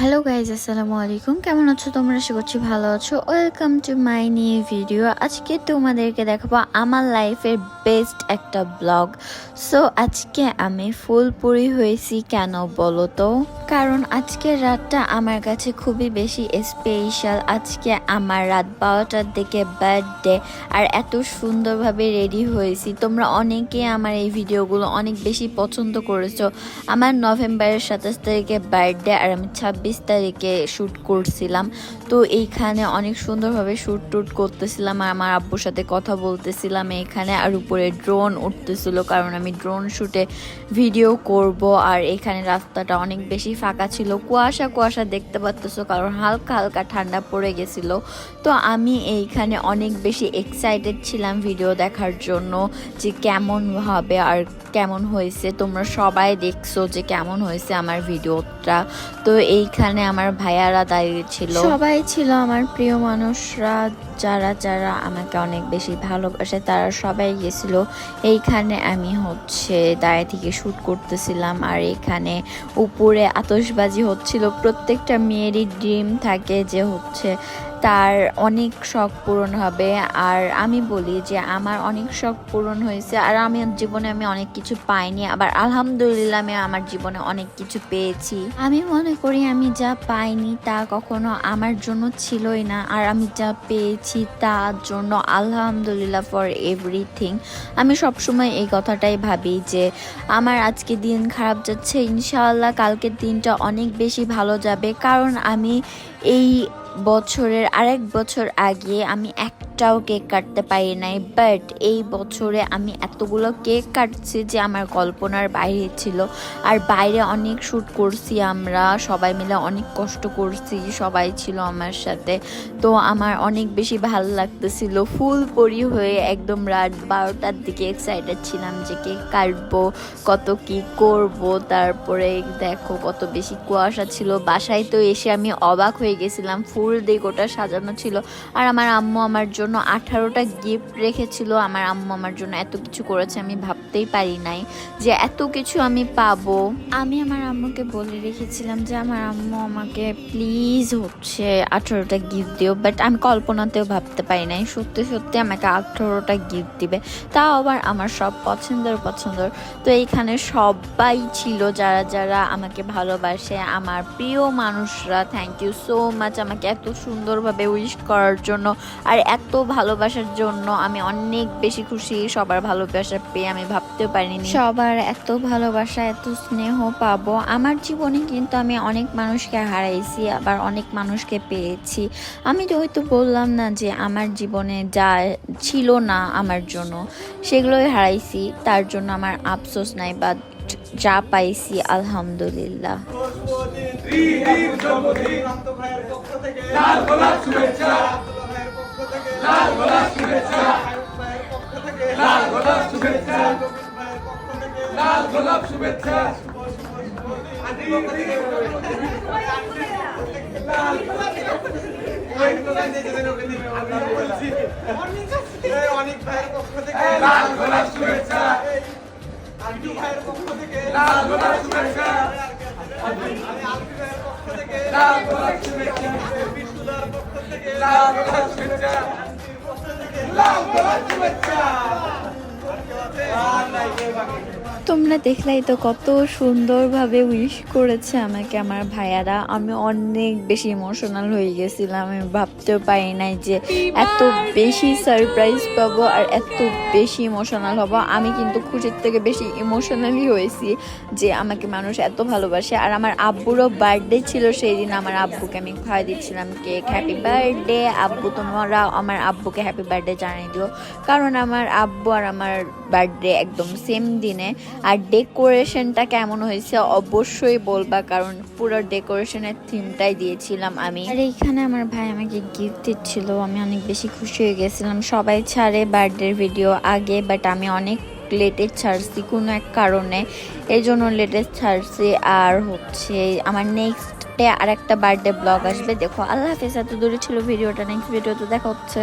Hello guys আসসালামু আলাইকুম কেমন আছো তোমরা? আশা করছি ভালো আছো। Welcome to my new video আজকে তোমাদেরকে দেখাবো আমার লাইফের বেস্ট একটা ব্লগ সো আজকে আমি ফুলপুরি হয়েছি কেন বলো তো? কারণ আজকের রাতটা আমার কাছে খুবই বেশি স্পেশাল আজকে আমার রাত বারোটার দিকে বার্থডে আর এত সুন্দরভাবে রেডি হয়েছি। তোমরা অনেকে আমার এই ভিডিওগুলো অনেক বেশি পছন্দ করেছ। আমার নভেম্বরের সাতাশ তারিখে বার্থডে আর আমি ছাব্বিশ তারিখে শ্যুট করছিলাম। তো এইখানে অনেক সুন্দরভাবে শ্যুট টুট করতেছিলাম আর আমার আব্বুর সাথে কথা বলতেছিলাম এখানে আর উপরে ড্রোন উঠতেছিল কারণ আমি ড্রোন শ্যুটে ভিডিও করব আর এখানে রাস্তাটা অনেক বেশি ফাঁকা ছিল। কুয়াশা কুয়াশা দেখতে পাচ্তেছো কারণ হালকা হালকা ঠান্ডা পড়ে গেছিল। তো আমি এইখানে অনেক বেশি এক্সাইটেড ছিলাম ভিডিও দেখার জন্য যে কেমন হবে আর কেমন হয়েছে। তোমরা সবাই দেখছ যে কেমন হয়েছে আমার ভিডিওটা। তো এইখানে আমার ভাইয়ারা দাঁড়িয়ে ছিল। সবাই ছিল আমার প্রিয় মানুষরা, যারা যারা আমাকে অনেক বেশি ভালোবাসে, তারা সবাই গেছিল। এইখানে আমি হচ্ছে দাঁড়িয়ে থেকে শ্যুট করতেছিলাম, আর এখানে উপরে আতশবাজি হচ্ছিল। প্রত্যেকটা মেয়েরই ড্রিম থাকে যে হচ্ছে তার অনেক শখ পূরণ হবে। আর আমি বলি যে আমার অনেক শখ পূরণ হয়েছে আর আমি জীবনে আমি অনেক কিছু পাইনি। আবার আলহামদুলিল্লাহ আমি আমার জীবনে অনেক কিছু পেয়েছি। আমি মনে করি আমি যা পাইনি তা কখনো আমার জন্য ছিলই না। আর আমি যা পেয়েছি তার জন্য আলহামদুলিল্লাহ ফর এভরিথিং আমি সবসময় এই কথাটাই ভাবি যে আমার আজকে দিন খারাপ যাচ্ছে, ইনশাআল্লাহ কালকের দিনটা অনেক বেশি ভালো যাবে। কারণ আমি এই বছরের আরেক বছর আগে আমি একটাও কেক কাটতে পারি নাই বাট এই বছরে আমি এতগুলো কেক কাটছি যে আমার কল্পনার বাইরে ছিল। আর বাইরে অনেক শ্যুট করছি আমরা, সবাই মিলে অনেক কষ্ট করছি, সবাই ছিল আমার সাথে। তো আমার অনেক বেশি ভালো লাগতেছিল। ফুল পরি হয়ে একদম রাত বারোটার দিকে এক্সাইটেড ছিলাম যে কেক কাটবো, কত কি করব, তারপরে দেখো কত বেশি কুয়াশা ছিল। বাসায় তো এসে আমি অবাক হয়ে গেছিলাম, ফুল দিয়ে গোটা সাজানো ছিল। আর আমার আম্মু আমার জন্য আঠারোটা গিফট রেখেছিল আমার আম্মু আমার জন্য। এত কিছু করেছে আমি ভাবতেই পারি নাই যে এত কিছু আমি পাবো। আমি আমার আম্মুকে বলে রেখেছিলাম যে আমার আম্মু আমাকে প্লিজ হচ্ছে আঠারোটা গিফট দিও বাট আমি কল্পনাতেও ভাবতে পারি নাই। সত্যি সত্যি আমাকে আঠারোটা গিফট দিবে। তাও আবার আমার সব পছন্দের পছন্দর। তো এইখানে সবাই ছিল যারা যারা আমাকে ভালোবাসে। আমার প্রিয় মানুষরা থ্যাংক ইউ সো মাচ আমাকে এত সুন্দরভাবে উইশ করার জন্য। আর এত ভালোবাসার জন্য আমি অনেক বেশি খুশি। সবার ভালোবাসা পেয়ে আমি ভাবতেও পারিনি। সবার এত ভালোবাসা এত স্নেহ পাবো। আমার জীবনে কিন্তু আমি অনেক মানুষকে হারাইছি আবার অনেক মানুষকে পেয়েছি। আমি তো হয়তো বললাম না যে আমার জীবনে যা ছিল না আমার জন্য সেগুলোই হারাইছি। তার জন্য আমার আফসোস নাই বা যা পাইছি আলহামদুলিল্লাহ। প্রান্ত পক্ষ থেকে লাল গোলাপ শুভেচ্ছা। শুভেচ্ছা। অনেক ভাইয়ের পক্ষ থেকে লাল গোলাপ শুভেচ্ছা। আন্টি ভাইয়ের পক্ষ থেকে লাল গোলাপ শুভেচ্ছা। আমি ভাইয়ের পক্ষ থেকে লাল গোলাপ শুভেচ্ছা। বিশুদার পক্ষ থেকে লাল গোলাপ শুভেচ্ছা লাল গোলাপ শুভেচ্ছা আর নাই বাকি তোমরা দেখলেই তো কত সুন্দরভাবে উইশ করেছে আমাকে আমার ভাইয়ারা। আমি অনেক বেশি ইমোশনাল হয়ে গেছিলাম। আমি ভাবতেও পারি নাই যে এত বেশি সারপ্রাইজ পাবো আর এত বেশি ইমোশনাল হব। আমি কিন্তু খুশির থেকে বেশি ইমোশনালি হয়েছি যে আমাকে মানুষ এত ভালোবাসে। আর আমার আব্বুরও বার্থডে ছিল সেই দিন আমার আব্বুকে আমি খাওয়াই দিচ্ছিলাম কেক হ্যাপি বার্থডে আব্বু, তোমরা আমার আব্বুকে হ্যাপি বার্থডে জানিয়ে দিও। কারণ আমার আব্বু আর আমার বার্থডে একদম সেম দিনে। আর ডেকোরেশনটা কেমন হয়েছে অবশ্যই বলবা, কারণ পুরো ডেকোরেশনের থিমটাই দিয়েছিলাম আমি। আর এইখানে আমার ভাই আমাকে গিফট দিচ্ছিল, আমি অনেক বেশি খুশি হয়ে গেছিলাম। সবাই ছাড়ে বার্থডের ভিডিও আগে বাট আমি অনেক লেটে ছাড়ছি কোনো এক কারণে। এই জন্য লেটে ছাড়ছি। আর হচ্ছে আমার নেক্সট আর একটা বার্থডে ব্লগ আসবে। দেখো, আল্লাহ হাফেজ, এত দূরে ছিল ভিডিওটা নেক্সট ভিডিওতে দেখা হচ্ছে।